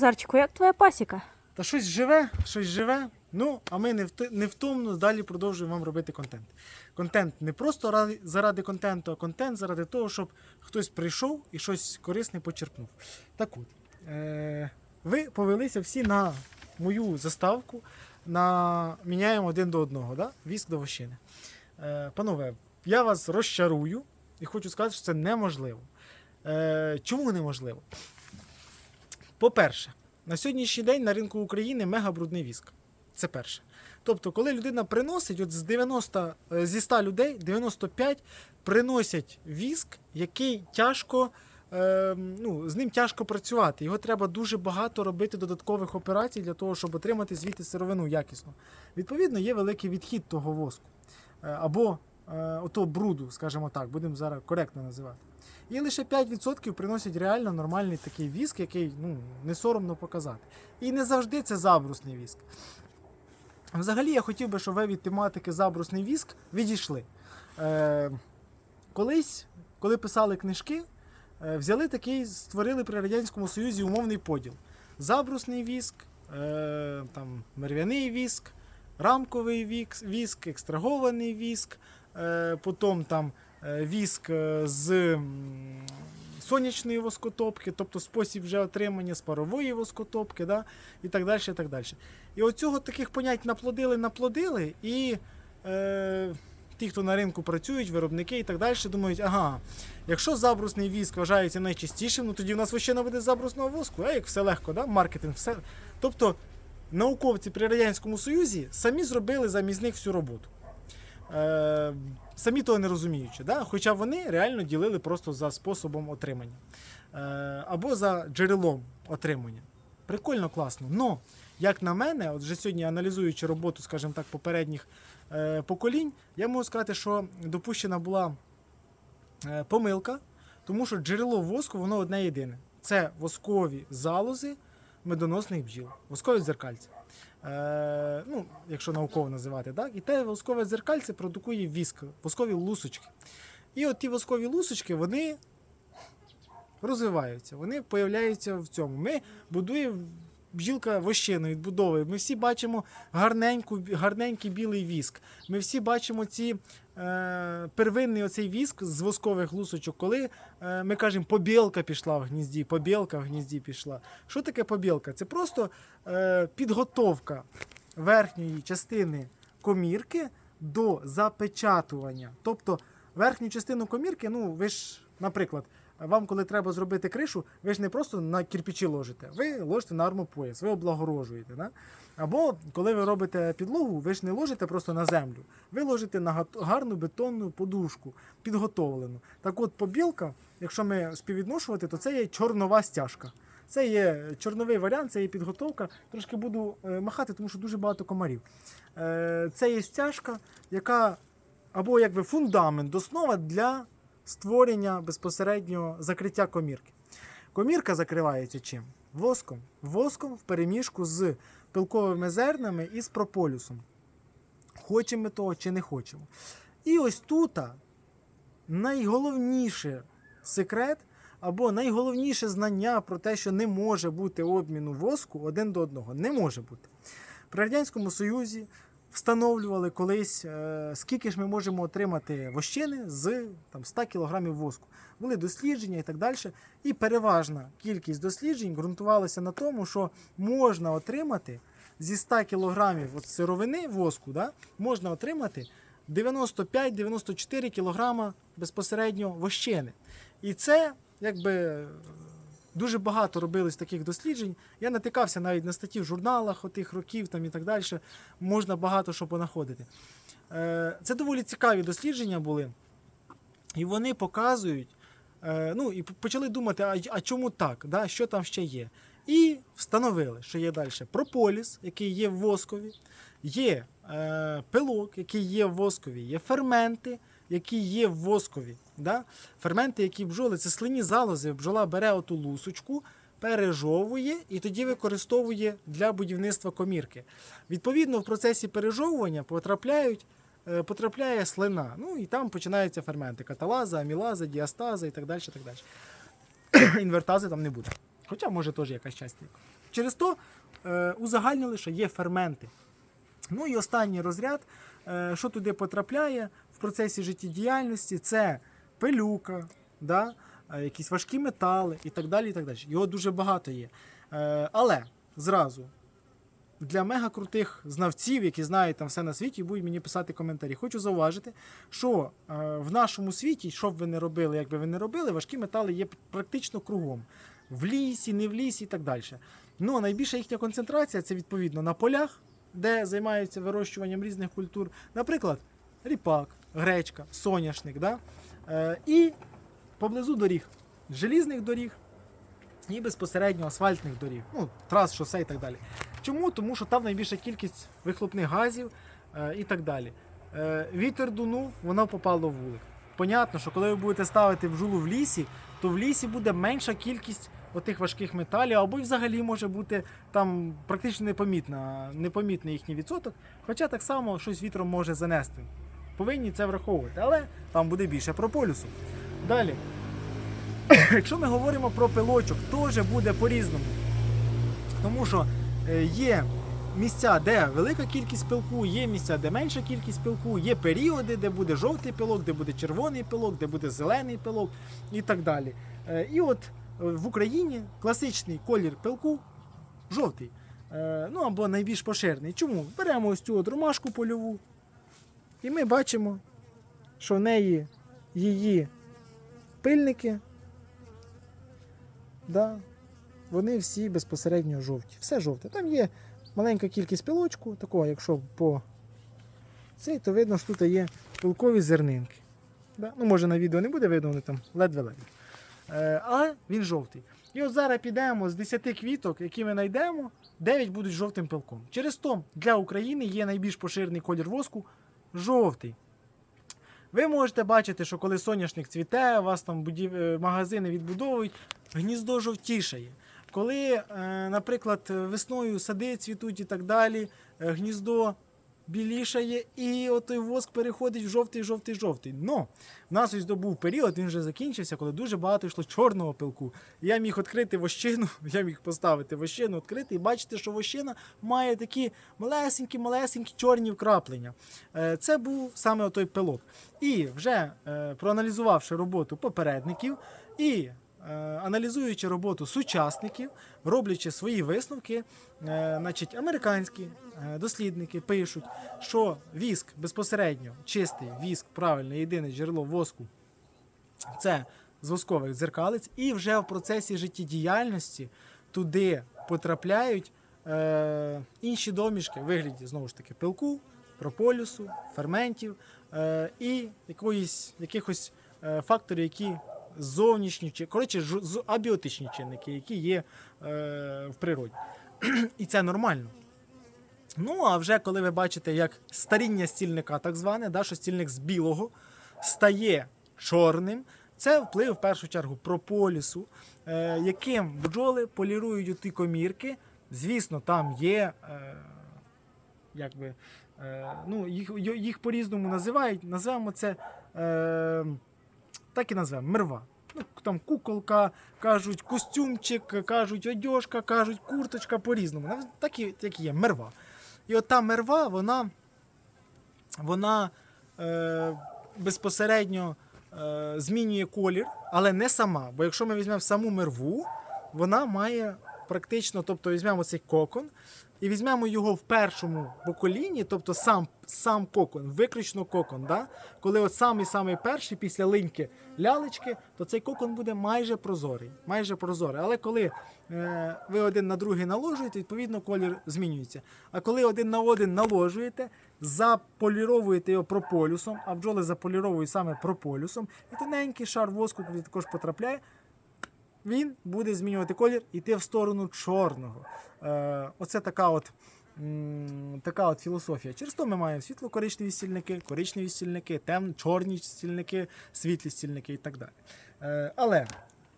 Назарчику, як твоя пасіка? Та щось живе, щось живе. Ну, а ми невтомно далі продовжуємо вам робити контент. Контент не просто заради контенту, а контент заради того, щоб хтось прийшов і щось корисне почерпнув. Так от, е- ви повелися всі на мою заставку, на міняємо один до одного, да? віск до вощини. Е- панове, я вас розчарую і хочу сказати, що це неможливо. Е- чому неможливо? По-перше, на сьогоднішній день на ринку України мега брудний віск. Це перше. Тобто, коли людина приносить, от з 90, е, зі 100 людей 95 приносять віск, який тяжко, е, ну, з ним тяжко працювати. Його треба дуже багато робити додаткових операцій для того, щоб отримати звідти сировину якісно. Відповідно, є великий відхід того воску. Е, або ото бруду, скажімо так, будемо зараз коректно називати. І лише 5% приносять реально нормальний такий віск, який ну, не соромно показати. І не завжди це забрусний віск. Взагалі, я хотів би, щоб ви від тематики забрусний віск відійшли. Е, колись, коли писали книжки, е, взяли такий, створили при Радянському Союзі умовний поділ: забрусний віск, е, там, мерв'яний віск, рамковий віск, віск екстрагований віск, е, потім там е, віск е, з сонячної воскотопки, тобто спосіб вже отримання з парової воскотопки, да? і так далі. І, так далі. і оцього таких понять наплодили, наплодили, і е, ті, хто на ринку працюють, виробники і так далі, думають, ага, якщо забрусний віск вважається найчистішим, ну тоді в нас ще не буде забрусного воску, а як все легко, да? маркетинг, все. Тобто науковці при Радянському Союзі самі зробили замість них всю роботу. Е, самі того не розуміючи, да? хоча вони реально ділили просто за способом отримання е, або за джерелом отримання. Прикольно, класно. Но, як на мене, от вже сьогодні аналізуючи роботу, скажімо так, попередніх е, поколінь, я можу сказати, що допущена була е, помилка, тому що джерело воску воно одне єдине. Це воскові залози медоносних бджіл, воскові дзеркальці. Е, ну, якщо науково називати, так? І те воскове дзеркальце продукує віск, воскові лусочки. І от ті воскові лусочки, вони розвиваються, вони появляються в цьому. Ми будуємо бджілка вощину відбудовує. Ми всі бачимо гарненьку, гарненький білий віск. Ми всі бачимо ці первинний оцей віск з воскових лусочок, коли е, ми кажемо, побілка пішла в гнізді, побілка в гнізді пішла. Що таке побілка? Це просто е, підготовка верхньої частини комірки до запечатування. Тобто верхню частину комірки, ну ви ж, наприклад, вам, коли треба зробити кришу, ви ж не просто на кирпичі ложите, ви ложите на армопояс, ви облагорожуєте. Да? Або коли ви робите підлогу, ви ж не ложите просто на землю, ви ложите на гарну бетонну подушку, підготовлену. Так от побілка, якщо ми співвідношувати, то це є чорнова стяжка. Це є чорновий варіант, це є підготовка. Трошки буду е, махати, тому що дуже багато комарів. Е, Це є стяжка, яка або якби фундамент, основа для створення безпосередньо закриття комірки. Комірка закривається чим? Воском. Воском в переміжку з пилковими зернами і з прополюсом. Хочемо ми того чи не хочемо. І ось тут найголовніше секрет або найголовніше знання про те, що не може бути обміну воску один до одного. Не може бути. При Радянському Союзі встановлювали колись, е, скільки ж ми можемо отримати вощини з там, 100 кг воску. Були дослідження і так далі. І переважна кількість досліджень ґрунтувалася на тому, що можна отримати зі 100 кг от сировини воску, да, можна отримати 95-94 кг безпосередньо вощини. І це якби. Дуже багато робилось таких досліджень. Я натикався навіть на статті в журналах отих років там і так далі. Можна багато що понаходити. Е, Це доволі цікаві дослідження були. І вони показують, е, ну і почали думати, а, а чому так? Да? Що там ще є? І встановили, що є далі прополіс, який є в воскові, є е, пилок, який є в воскові, є ферменти, які є в воскові. Да? Ферменти, які бджоли, це слинні залози. Бджола бере оту лусочку, пережовує і тоді використовує для будівництва комірки. Відповідно, в процесі пережовування потрапляють. е, Потрапляє слина, ну і там починаються ферменти: каталаза, амілаза, діастаза і так далі. Так далі. Інвертази там не буде. Хоча може теж якась частина. Через то е, узагальнили, що є ферменти. Ну і останній розряд, е, що туди потрапляє в процесі життєдіяльності, це пилюка, да? е, якісь важкі метали і так далі. І так далі. Його дуже багато є. Е, але зразу. Для мега крутих знавців, які знають там все на світі, будуть мені писати коментарі. Хочу зауважити, що е, в нашому світі, що б ви не робили, як би ви не робили, важкі метали є практично кругом. В лісі, не в лісі і так далі. Ну, найбільша їхня концентрація це відповідно на полях, де займаються вирощуванням різних культур. Наприклад, ріпак, гречка, соняшник. Да? Е, і поблизу доріг, желізних доріг і безпосередньо асфальтних доріг, ну, трас, шосе і так далі. Чому? Тому що там найбільша кількість вихлопних газів е, і так далі. Е, вітер дунув, воно попало в вулик. Понятно, що коли ви будете ставити бджолу в лісі, то в лісі буде менша кількість отих важких металів, або взагалі може бути там практично непомітна, непомітний їхній відсоток. Хоча так само щось вітром може занести. Повинні це враховувати, але там буде більше прополюсу. Далі. Якщо ми говоримо про пилочок, теж буде по-різному. Тому що е, є місця, де велика кількість пилку, є місця, де менша кількість пилку, є періоди, де буде жовтий пилок, де буде червоний пилок, де буде зелений пилок і так далі. Е, І от е, в Україні класичний колір пилку жовтий. Ну або найбільш поширений. Чому? Беремо ось цю от ромашку польову, і ми бачимо, що в неї її пильники. Да, вони всі безпосередньо жовті. Все жовте. Там є маленька кількість пилочку, такого, якщо по цей, то видно, що тут є пилкові зернинки. Да? Ну, може на відео не буде видно, вони там ледве-ледве. Е, але він жовтий. І от зараз підемо з 10 квіток, які ми знайдемо, 9 будуть жовтим пилком. Через то для України є найбільш поширений колір воску жовтий. Ви можете бачити, що коли соняшник цвіте, у вас там будів... е, магазини відбудовують, гніздо жовтішає. Коли, е, наприклад, весною сади цвітуть і так далі, е, гніздо білішає, і отой воск переходить в жовтий, жовтий, жовтий. Но в нас ось добув період, він вже закінчився, коли дуже багато йшло чорного пилку. Я міг відкрити вощину, я міг поставити вощину, відкрити і бачити, що вощина має такі малесенькі, малесенькі чорні вкраплення. Е, Це був саме отой пилок. І вже е, проаналізувавши роботу попередників і аналізуючи роботу сучасників, роблячи свої висновки, е, значить, американські е, дослідники пишуть, що віск безпосередньо чистий віск, правильне єдине джерело воску це з воскових дзеркалиць, і вже в процесі життєдіяльності туди потрапляють е, інші домішки в вигляді знову ж таки пилку, прополісу, ферментів е, і якоїсь, якихось е, факторів, які зовнішні чи коротше абіотичні чинники, які є е, в природі. І це нормально. Ну, а вже коли ви бачите, як старіння стільника, так зване, да, що стільник з білого стає чорним, це вплив в першу чергу прополісу, е, яким бджоли полірують ті комірки. Звісно, там є. Е, якби, е, ну, їх, їх по-різному називають. Називаємо це е, так і назвемо мерва. Ну, там куколка, кажуть костюмчик, кажуть одежка, кажуть курточка по-різному. Нав- Так і, так і є мерва. І от та мерва, вона, вона е, безпосередньо е, змінює колір, але не сама. Бо якщо ми візьмемо саму мерву, вона має практично, тобто візьмемо цей кокон і візьмемо його в першому поколінні, тобто сам, сам кокон, виключно кокон. Да? Коли от самий самий перший після линьки лялечки, то цей кокон буде майже прозорий. Майже прозорий. Але коли е, ви один на другий наложуєте, відповідно колір змінюється. А коли один на один наложуєте, заполіровуєте його прополюсом, а бджоли заполіровують саме прополюсом, і тоненький шар воску туди також потрапляє, він буде змінювати колір і йти в сторону чорного. Е, оце така от, така от філософія. Через то ми маємо світло-коричневі стільники, коричневі стільники, темно чорні стільники, світлі стільники і так далі. Е, але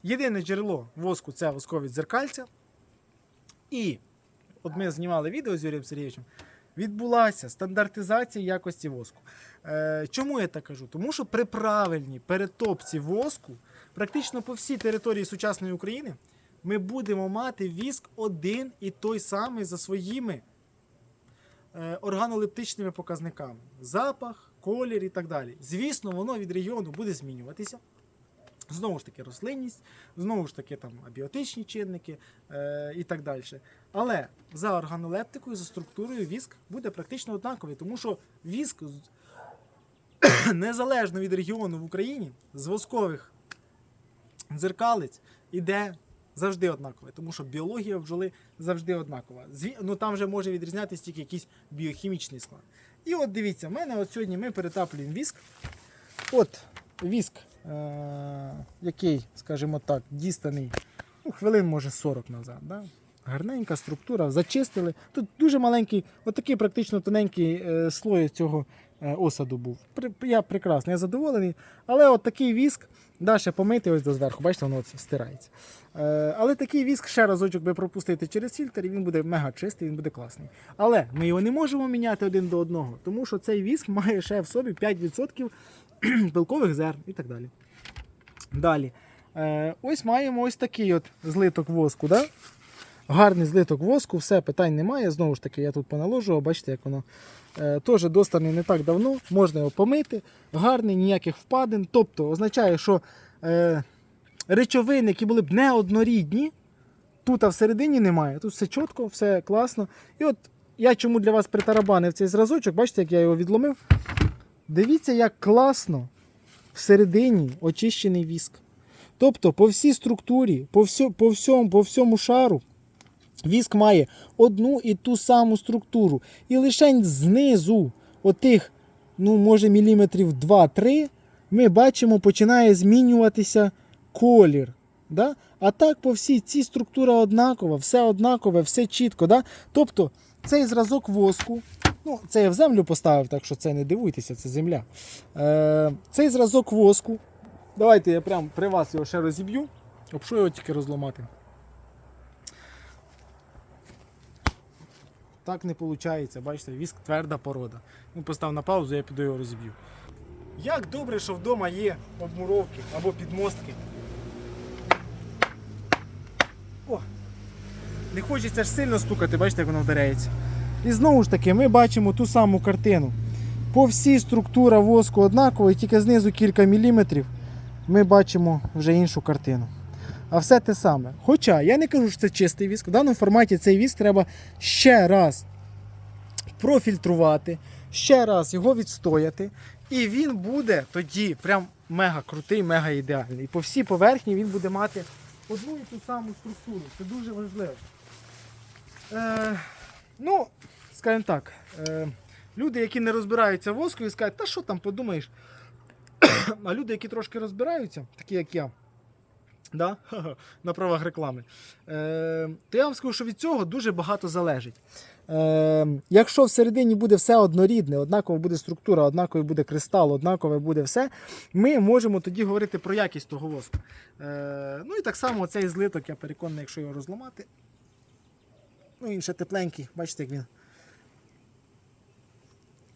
єдине джерело воску це воскові дзеркальця. І от ми знімали відео з Юрієм Сергійовичем. Відбулася стандартизація якості воску. Е, чому я так кажу? Тому що при правильній перетопці воску практично по всій території сучасної України ми будемо мати віск один і той самий за своїми органолептичними показниками: запах, колір і так далі. Звісно, воно від регіону буде змінюватися. Знову ж таки, рослинність, знову ж таки, там абіотичні чинники е, і так далі. Але за органолептикою, за структурою, віск буде практично однаковий, тому що віск незалежно від регіону в Україні з воскових дзеркалиць іде завжди однакове, тому що біологія бджоли завжди однакова. Ну там вже може відрізнятися тільки якийсь біохімічний склад. І от дивіться, в мене от сьогодні ми перетаплюємо віск. От віск, е- який, скажімо так, дістаний ну, хвилин, може, 40 назад. Да? Гарненька структура, зачистили. Тут дуже маленький, отакий практично тоненький е, слой цього осаду був. Я прекрасно, я задоволений. Але от такий віск, да, ще помити ось до зверху, бачите, воно стирається. Е, але такий віск ще разочок би пропустити через фільтр, і він буде мега чистий, він буде класний. Але ми його не можемо міняти один до одного, тому що цей віск має ще в собі 5% білкових зерн і так далі. Далі. Е, ось маємо ось такий от злиток воску. Да? Гарний злиток воску, все, питань немає. Знову ж таки, я тут поналожував, бачите, як воно е, теж достаний не так давно, можна його помити. Гарний, ніяких впадин. Тобто означає, що е, речовини, які були б неоднорідні, тут а всередині немає. Тут все чітко, все класно. І от я чому для вас притарабанив цей зразочок, бачите, як я його відломив. Дивіться, як класно всередині очищений віск. Тобто по всій структурі, по, всьо, по, всьому, по всьому шару віск має одну і ту саму структуру. І лише знизу, отих, ну, може, міліметрів 2-3, ми бачимо, починає змінюватися колір. Да? А так по всій цій структура однакова, все однакове, все чітко. Да? Тобто цей зразок воску, ну, це я в землю поставив, так що це не дивуйтеся, це земля. Е, цей зразок воску. Давайте я прямо при вас його ще розіб'ю. Об що його тільки розламати? Так не виходить, бачите, віск тверда порода. Ну, постав на паузу, я піду його розіб'ю. Як добре, що вдома є обмуровки або підмостки. О! Не хочеться ж сильно стукати, бачите, як воно вдаряється. І знову ж таки, ми бачимо ту саму картину. По всій структура воску однакова, тільки знизу кілька міліметрів ми бачимо вже іншу картину. А все те саме. Хоча я не кажу, що це чистий віск. В даному форматі цей віск треба ще раз профільтрувати, ще раз його відстояти. І він буде тоді прям мега крутий, мега ідеальний. І по всій поверхні він буде мати одну і ту саму структуру. Це дуже важливо. Е, ну, скажімо так, е, люди, які не розбираються в воску, і скажуть, та що там подумаєш? а люди, які трошки розбираються, такі як я, да? на правах реклами, е, то я вам скажу, що від цього дуже багато залежить. Е, якщо всередині буде все однорідне, однакова буде структура, однаковий буде кристал, однакове буде все, ми можемо тоді говорити про якість того воску. Е, ну і так само цей злиток, я переконаний, якщо його розламати. Ну, він ще тепленький, бачите, як він.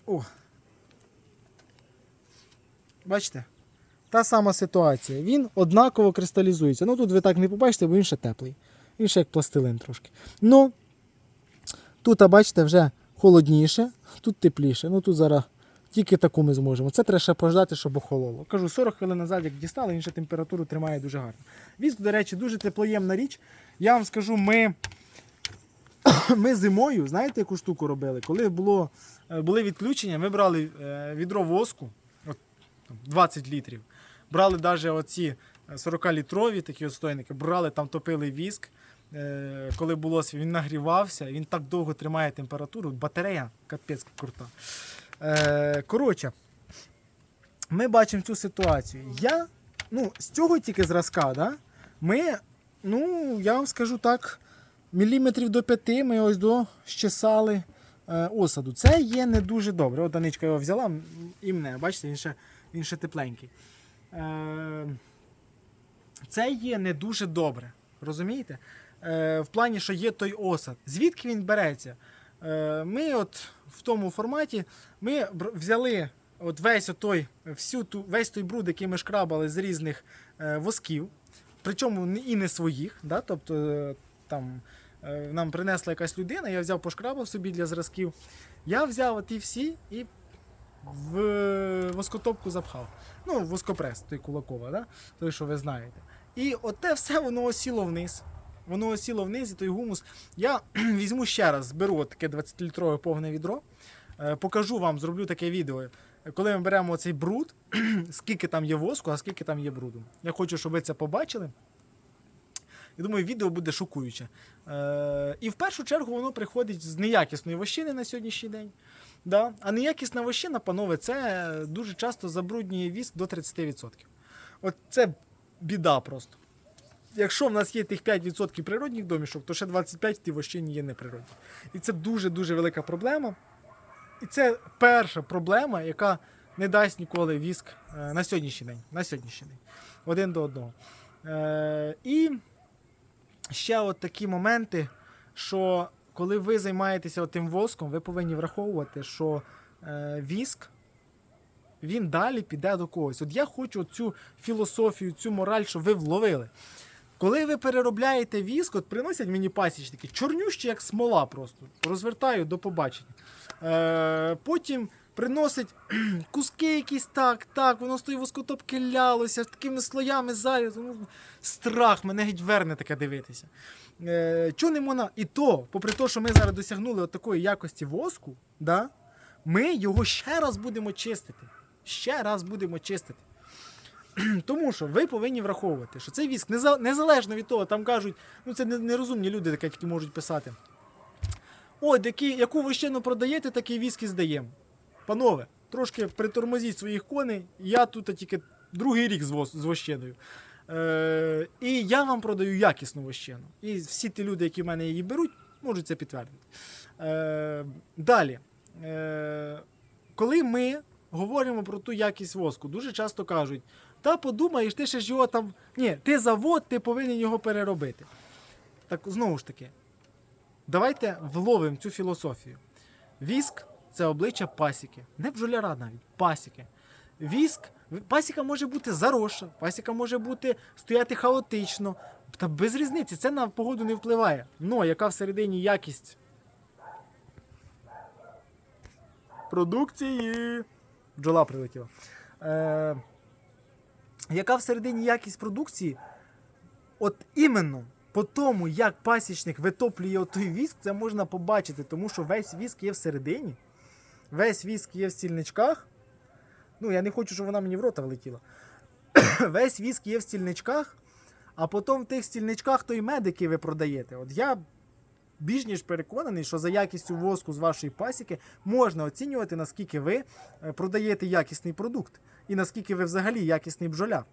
О. Бачите? Та сама ситуація. Він однаково кристалізується. Ну тут ви так не побачите, бо він ще теплий. Він ще як пластилин трошки. Ну, тут, а бачите, вже холодніше, тут тепліше. Ну тут зараз тільки таку ми зможемо. Це треба ще пождати, щоб охололо. Кажу, 40 хвилин назад, як дістали, він ще температуру тримає дуже гарно. Віск, до речі, дуже теплоємна річ. Я вам скажу, ми, ми зимою, знаєте, яку штуку робили? Коли було, е, були відключення, ми брали е, відро воску, от, 20 літрів. Брали навіть оці 40-літрові такі отстойники, брали там, топили віск. Е, Коли було сві- він нагрівався, він так довго тримає температуру. Батарея капець крута. Е, Коротше, ми бачимо цю ситуацію. Я, ну, з цього тільки зразка, да, ми, ну, я вам скажу так, міліметрів до п'яти ми ось до щесали е, осаду. Це є не дуже добре. От Даничка його взяла і мене, бачите, він ще, він ще тепленький. Е, це є не дуже добре. Розумієте? Е, в плані, що є той осад. Звідки він береться? Е, ми от в тому форматі ми взяли от весь той, всю ту, весь той бруд, який ми шкрабали з різних восків. причому і не своїх. Да? Тобто там нам принесла якась людина, я взяв пошкрабав собі для зразків. Я взяв ті всі і в воскотопку запхав. Ну, воскопрес, той кулакова, да? той, що ви знаєте. І оте все воно осіло вниз. Воно осіло вниз, і той гумус. Я візьму ще раз, беру таке 20-літрове повне відро, е, покажу вам, зроблю таке відео. Коли ми беремо цей бруд, скільки там є воску, а скільки там є бруду. Я хочу, щоб ви це побачили. Я думаю, відео буде шокуюче. Е, і в першу чергу воно приходить з неякісної вощини на сьогоднішній день. Да? А неякісна вощина, панове, це дуже часто забруднює віск до 30%. От це біда просто. Якщо в нас є тих 5% природних домішок, то ще 25% в тій вощині є неприродні. І це дуже-дуже велика проблема. І це перша проблема, яка не дасть ніколи віск е, на сьогоднішній день. На сьогоднішній день. Один до одного. Е, і ще от такі моменти, що коли ви займаєтеся тим воском, ви повинні враховувати, що е, віск він далі піде до когось. От я хочу цю філософію, цю мораль, щоб ви вловили. Коли ви переробляєте віск, от приносять мені пасічники, чорнющі, як смола просто. Розвертаю до побачення. Е, потім приносить куски якісь так, так, воно з тої воскотопки лялося, такими слоями зарізано. Ну, страх, мене геть верне таке дивитися. Е, не? І то, попри те, що ми зараз досягнули от такої якості воску, да, ми його ще раз будемо чистити. Ще раз будемо чистити. Тому що ви повинні враховувати, що цей віск неза- незалежно від того, там кажуть, ну це нерозумні люди, які можуть писати. От, які, яку вищину продаєте, такий віск і здаємо. Панове, трошки притормозіть своїх коней. Я тут тільки другий рік з, вощиною. Е, і я вам продаю якісну вощину. І всі ті люди, які в мене її беруть, можуть це підтвердити. Е, далі. Е, коли ми говоримо про ту якість воску, дуже часто кажуть: та подумаєш, ти ще ж його там. Ні, ти завод, ти повинен його переробити. Так знову ж таки, давайте вловимо цю філософію. Віск це обличчя пасіки, не бджоляра навіть, пасіки. Віск, пасіка може бути заросша, пасіка може бути стояти хаотично. Та без різниці, це на погоду не впливає. Ну, яка всередині якість продукції. Бджола прилетіла. Е, яка всередині якість продукції? От іменно по тому, як пасічник витоплює той віск, це можна побачити, тому що весь віск є всередині, весь віск є в стільничках. Ну, я не хочу, щоб вона мені в рота влетіла. весь віск є в стільничках, а потім в тих стільничках той мед, ви продаєте. От я більш ніж переконаний, що за якістю воску з вашої пасіки можна оцінювати, наскільки ви е, продаєте якісний продукт і наскільки ви взагалі якісний бджоляр.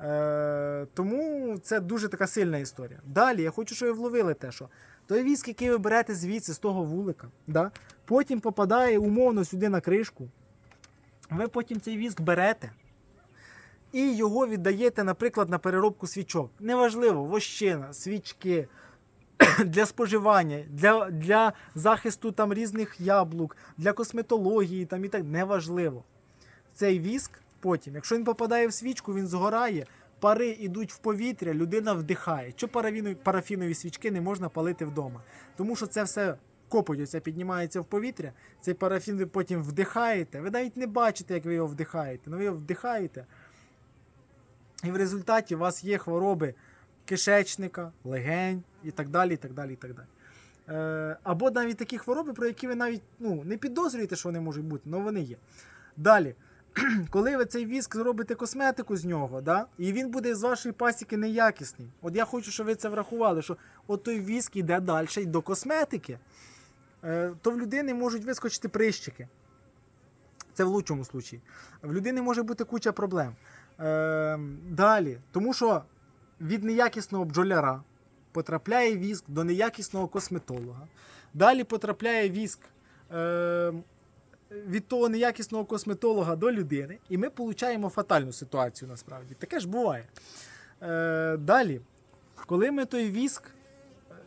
Е, тому це дуже така сильна історія. Далі я хочу, щоб ви вловили те, що той віск, який ви берете звідси, з того вулика, да, потім попадає умовно сюди на кришку. Ви потім цей віск берете і його віддаєте, наприклад, на переробку свічок. Неважливо, вощина, свічки, для споживання, для, для захисту там різних яблук, для косметології там і так неважливо. Цей віск потім, якщо він попадає в свічку, він згорає, пари йдуть в повітря, людина вдихає. Що парафінові, свічки не можна палити вдома? Тому що це все копоть, піднімається в повітря, цей парафін ви потім вдихаєте. Ви навіть не бачите, як ви його вдихаєте, але ви його вдихаєте. І в результаті у вас є хвороби кишечника, легень і так далі. і так далі, і так далі. Е, або навіть такі хвороби, про які ви навіть ну, не підозрюєте, що вони можуть бути, але вони є. Далі, коли ви цей віск зробите косметику з нього, да, і він буде з вашої пасіки неякісний. От я хочу, щоб ви це врахували, що от той віск йде далі до косметики, е, то в людини можуть вискочити прищики. Це в лучшому случаї. В людини може бути куча проблем. Е, далі, тому що від неякісного бджоляра потрапляє віск до неякісного косметолога. Далі потрапляє віск е, від того неякісного косметолога до людини, і ми отримуємо фатальну ситуацію насправді. Таке ж буває. Е, далі, коли ми той віск,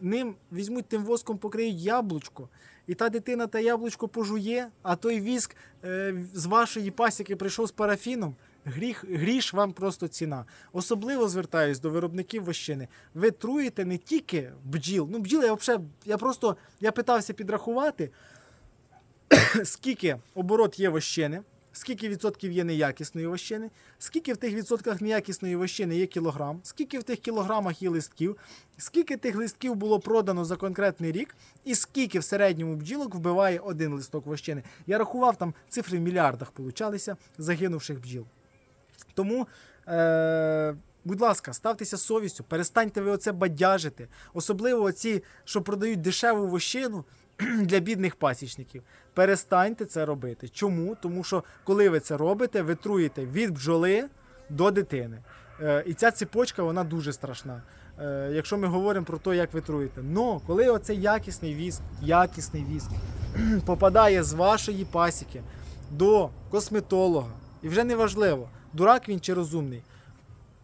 ним візьмуть тим воском, покриють яблучко, і та дитина те яблучко пожує, а той віск е, з вашої пасіки прийшов з парафіном, Гріх, гріш вам просто ціна. Особливо звертаюсь до виробників вощини. Ви труїте не тільки бджіл. Ну, бджіл я взагалі, я просто я питався підрахувати, скільки оборот є вощини, скільки відсотків є неякісної вощини, скільки в тих відсотках неякісної вощини є кілограм, скільки в тих кілограмах є листків, скільки тих листків було продано за конкретний рік, і скільки в середньому бджілок вбиває один листок вощини. Я рахував там цифри в мільярдах получалися загинувших бджіл. Тому, е, будь ласка, ставтеся совістю, перестаньте ви оце бадяжити. Особливо оці, що продають дешеву вощину для бідних пасічників. Перестаньте це робити. Чому? Тому що коли ви це робите, ви труїте від бджоли до дитини. Е, і ця цепочка вона дуже страшна. Е, якщо ми говоримо про те, як ви труїте. Но коли оцей якісний віск, якісний віск попадає з вашої пасіки до косметолога, і вже не важливо, дурак він чи розумний,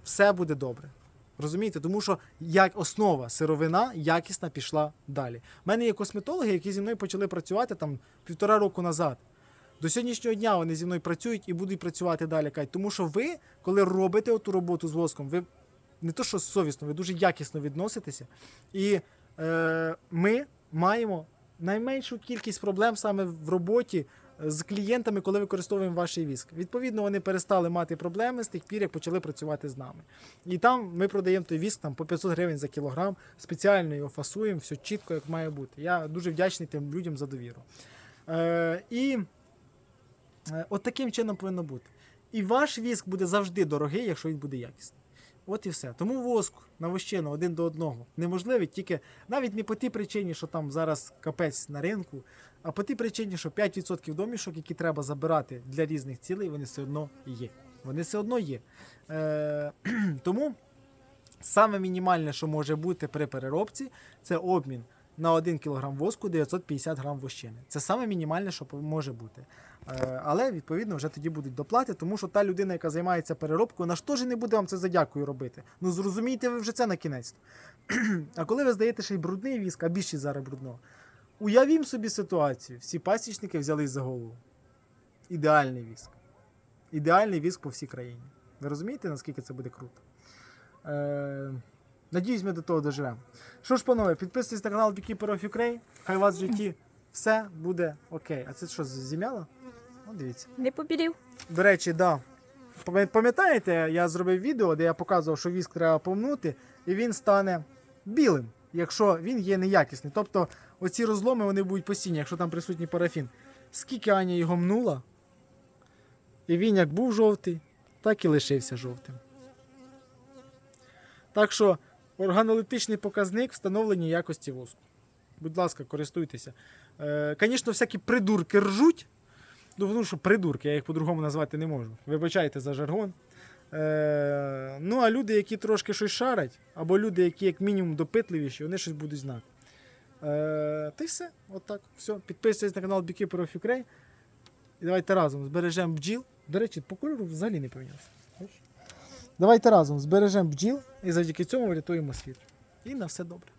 все буде добре. Розумієте? Тому що як основа сировина якісна пішла далі. У мене є косметологи, які зі мною почали працювати там півтора року назад. До сьогоднішнього дня вони зі мною працюють і будуть працювати далі. Кажуть, Тому що ви, коли робите оту роботу з воском, ви не то, що совісно, ви дуже якісно відноситеся. І е, ми маємо найменшу кількість проблем саме в роботі з клієнтами, коли використовуємо ваш віск. Відповідно, вони перестали мати проблеми з тих пір, як почали працювати з нами. І там ми продаємо той віск там, по 500 гривень за кілограм, спеціально його фасуємо, все чітко, як має бути. Я дуже вдячний тим людям за довіру. Е, і е, от таким чином повинно бути. І ваш віск буде завжди дорогий, якщо він буде якісний. От і все. Тому воск на вощину один до одного неможливий, тільки навіть не по тій причині, що там зараз капець на ринку, а по тій причині, що 5% домішок, які треба забирати для різних цілей, вони все одно є. Вони все одно є. Е, тому саме мінімальне, що може бути при переробці, це обмін на 1 кг воску 950 грам вощини. Це саме мінімальне, що може бути. Е, але відповідно вже тоді будуть доплати, тому що та людина, яка займається переробкою, вона ж теж не буде вам це за дякую робити. Ну зрозумійте ви вже це на кінець. а коли ви здаєте ще й брудний віск, а більше зараз брудного. Уявім собі ситуацію. Всі пасічники взялись за голову. Ідеальний віск. Ідеальний віск по всій країні. Ви розумієте, наскільки це буде круто? Е, надіюсь, ми до того доживемо. Що ж, панове, підписуйтесь на канал Beekeeper of Ukraine. Хай у вас в житті все буде окей. А це що, зім'яло? Ну, дивіться. Не побілів. До речі, да. Пам'ятаєте, я зробив відео, де я показував, що віск треба помнути, і він стане білим, якщо він є неякісний. Тобто оці розломи вони будуть постійні, якщо там присутній парафін. Скільки Аня його мнула, і він як був жовтий, так і лишився жовтим. Так що органолептичний показник встановлення якості воску. Будь ласка, користуйтеся. Е, Звісно, всякі придурки ржуть. Ну, тому що придурки, я їх по-другому назвати не можу. Вибачайте за жаргон. Е, ну, а люди, які трошки щось шарять, або люди, які як мінімум допитливіші, вони щось будуть знати. Е, та й все, отак. Все. Підписуйтесь на канал of Ukraine. І давайте разом збережемо бджіл. До речі, по кольору взагалі не помінявся. Давайте разом збережемо бджіл і завдяки цьому врятуємо світ. І на все добре.